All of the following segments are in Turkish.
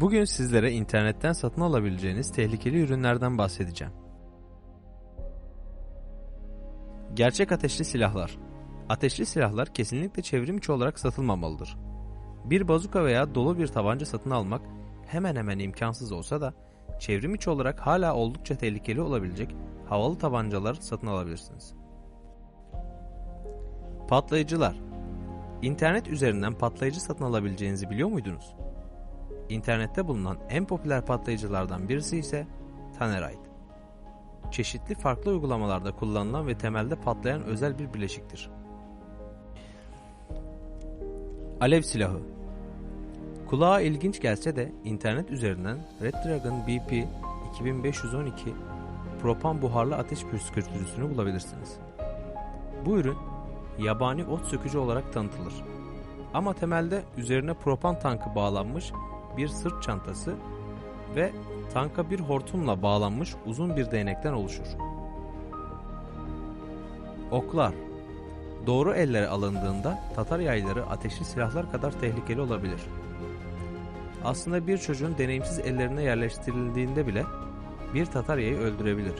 Bugün sizlere internetten satın alabileceğiniz tehlikeli ürünlerden bahsedeceğim. Gerçek ateşli silahlar. Ateşli silahlar kesinlikle çevrim içi olarak satılmamalıdır. Bir bazuka veya dolu bir tabanca satın almak hemen hemen imkansız olsa da çevrim içi olarak hala oldukça tehlikeli olabilecek havalı tabancalar satın alabilirsiniz. Patlayıcılar. İnternet üzerinden patlayıcı satın alabileceğinizi biliyor muydunuz? İnternette bulunan en popüler patlayıcılardan birisi ise Tannerite. Çeşitli farklı uygulamalarda kullanılan ve temelde patlayan özel bir bileşiktir. Alev silahı Kulağa ilginç gelse de internet üzerinden Red Dragon BP 2512 propan buharlı ateş püskürtücüsünü bulabilirsiniz. Bu ürün yabani ot sökücü olarak tanıtılır. Ama temelde üzerine propan tankı bağlanmış bir sırt çantası ve tanka bir hortumla bağlanmış uzun bir değnekten oluşur. Oklar Doğru ellere alındığında Tatar yayları ateşli silahlar kadar tehlikeli olabilir. Aslında bir çocuğun deneyimsiz ellerine yerleştirildiğinde bile bir Tatar yayı öldürebilir.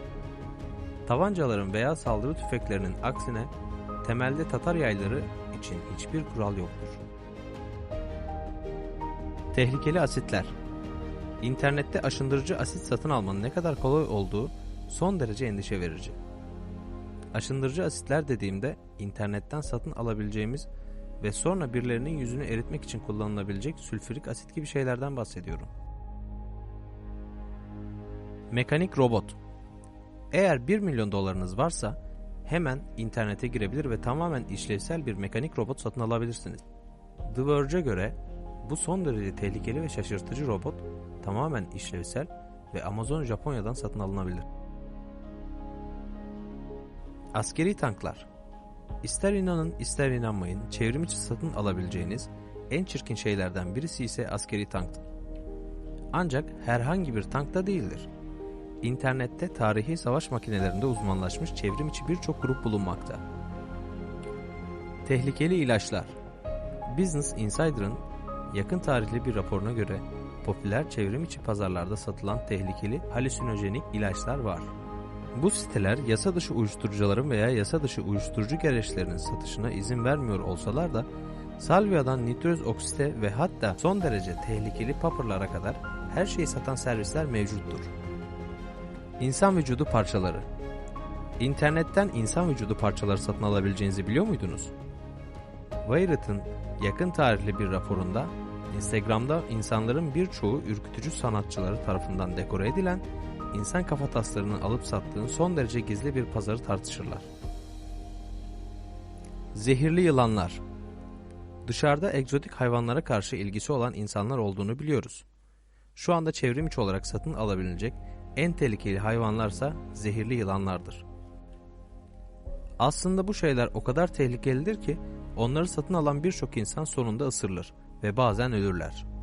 Tabancaların veya saldırı tüfeklerinin aksine temelde Tatar yayları için hiçbir kural yoktur. Tehlikeli asitler İnternette aşındırıcı asit satın almanın ne kadar kolay olduğu son derece endişe verici. Aşındırıcı asitler dediğimde internetten satın alabileceğimiz ve sonra birilerinin yüzünü eritmek için kullanılabilecek sülfürik asit gibi şeylerden bahsediyorum. Mekanik robot Eğer 1 milyon dolarınız varsa hemen internete girebilir ve tamamen işlevsel bir mekanik robot satın alabilirsiniz. The Verge'e göre bu son derece tehlikeli ve şaşırtıcı robot tamamen işlevsel ve Amazon Japonya'dan satın alınabilir. Askeri tanklar İster inanın ister inanmayın çevrim içi satın alabileceğiniz en çirkin şeylerden birisi ise askeri tanktır. Ancak herhangi bir tank da değildir. İnternette tarihi savaş makinelerinde uzmanlaşmış çevrim içi birçok grup bulunmakta. Tehlikeli ilaçlar Business Insider'ın yakın tarihli bir raporuna göre popüler çevrim içi pazarlarda satılan tehlikeli halüsinojenik ilaçlar var. Bu siteler yasa dışı uyuşturucuların veya yasa dışı uyuşturucu gereçlerinin satışına izin vermiyor olsalar da salviadan nitroz oksite ve hatta son derece tehlikeli papırlara kadar her şeyi satan servisler mevcuttur. İnsan vücudu parçaları İnternetten insan vücudu parçaları satın alabileceğinizi biliyor muydunuz? Wired'ın yakın tarihli bir raporunda Instagram'da insanların birçoğu ürkütücü sanatçıları tarafından dekore edilen insan kafataslarını alıp sattığın son derece gizli bir pazarı tartışırlar. Zehirli yılanlar Dışarıda egzotik hayvanlara karşı ilgisi olan insanlar olduğunu biliyoruz. Şu anda çevrim içi olarak satın alabilecek en tehlikeli hayvanlarsa zehirli yılanlardır. Aslında bu şeyler o kadar tehlikelidir ki onları satın alan birçok insan sonunda ısırılır ve bazen ölürler.